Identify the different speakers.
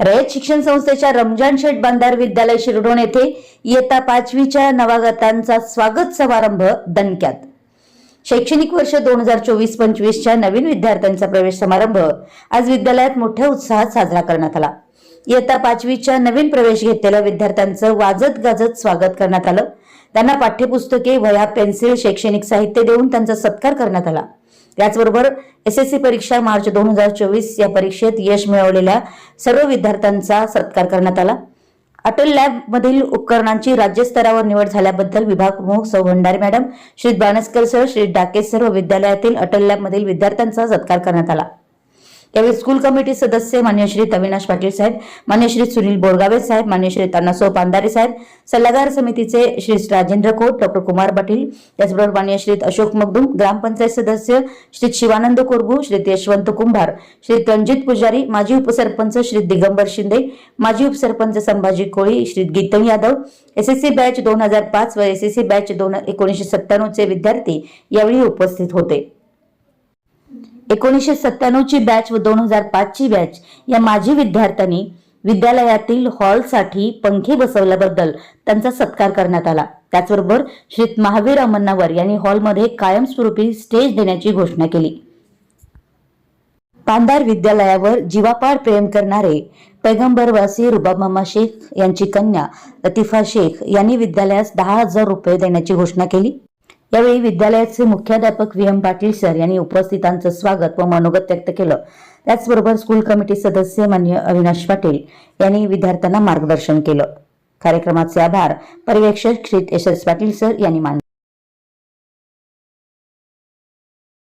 Speaker 1: रयत शिक्षण संस्थेच्या रमजान शेठ बांधार विद्यालय शिरडोण येथे इयत्ता पाचवीच्या नवागतांचा स्वागत समारंभ दणक्यात. शैक्षणिक वर्ष दोन हजार चोवीस पंचवीसच्या नवीन विद्यार्थ्यांचा प्रवेश समारंभ आज विद्यालयात मोठ्या उत्साहात साजरा करण्यात आला. इयत्ता पाचवीच्या नवीन प्रवेश घेतलेल्या विद्यार्थ्यांचं वाजत गाजत स्वागत करण्यात आलं. त्यांना पाठ्यपुस्तके वह्या पेन्सिल शैक्षणिक साहित्य देऊन त्यांचा सत्कार करण्यात आला. त्याचबरोबर एस एस सी परीक्षा मार्च दोन हजार चोवीस या परीक्षेत यश मिळवलेल्या सर्व विद्यार्थ्यांचा सत्कार करण्यात आला. अटल लॅब मधील उपकरणांची राज्यस्तरावर निवड झाल्याबद्दल विभाग प्रमुख सौ भंडारी मॅडम श्री बाणस्कर सर श्री डाके सर्व विद्यालयातील अटल लॅब मधील विद्यार्थ्यांचा सत्कार करण्यात आला. यावेळी स्कूल कमिटी सदस्य मान्य श्री अविनाश पाटील साहेब मान्य श्री सुनील बोरगावे साहेब मान्य श्री तानासो पांधारे साहेब सल्लागार समितीचे श्री राजेंद्र खोत डॉक्टर कुमार पाटील त्याचबरोबर मान्य श्री अशोक मगदुम ग्रामपंचायत सदस्य श्री शिवानंद कोरगू श्री यशवंत कुंभार श्री रणजित पुजारी माजी उपसरपंच श्री दिगंबर शिंदे माजी उपसरपंच संभाजी कोळी श्री गीतम यादव एसएससी बॅच दोन हजार पाच व एसएससी बॅच दोन एकोणीसशे सत्त्याण्णव चे विद्यार्थी यावेळी उपस्थित होते. एकोणीसशे सत्त्याण्णव ची बॅच व दोन हजार पाचची बॅच या माजी विद्यार्थ्यांनी विद्यालयातील हॉलसाठी पंखे बसवल्याबद्दल त्यांचा सत्कार करण्यात आला. त्याचबरोबर श्री महावीर अमन्नावर यांनी हॉलमध्ये कायमस्वरूपी स्टेज देण्याची घोषणा केली. पांधार विद्यालयावर जीवापाड प्रेम करणारे पैगंबरवासी रुबाबमामा शेख यांची कन्या लतिफा शेख यांनी विद्यालयास दहा हजार रुपये देण्याची घोषणा केली. यावेळी विद्यालयाचे मुख्याध्यापक व्ही एम पाटील सर यांनी उपस्थितांचं स्वागत व मनोगत व्यक्त केलं. त्याचबरोबर स्कूल कमिटी सदस्य मान्य अविनाश पाटील यांनी विद्यार्थ्यांना मार्गदर्शन केलं. कार्यक्रमाचे आभार पर्यवेक्षक श्री यशस पाटील सर यांनी मानले.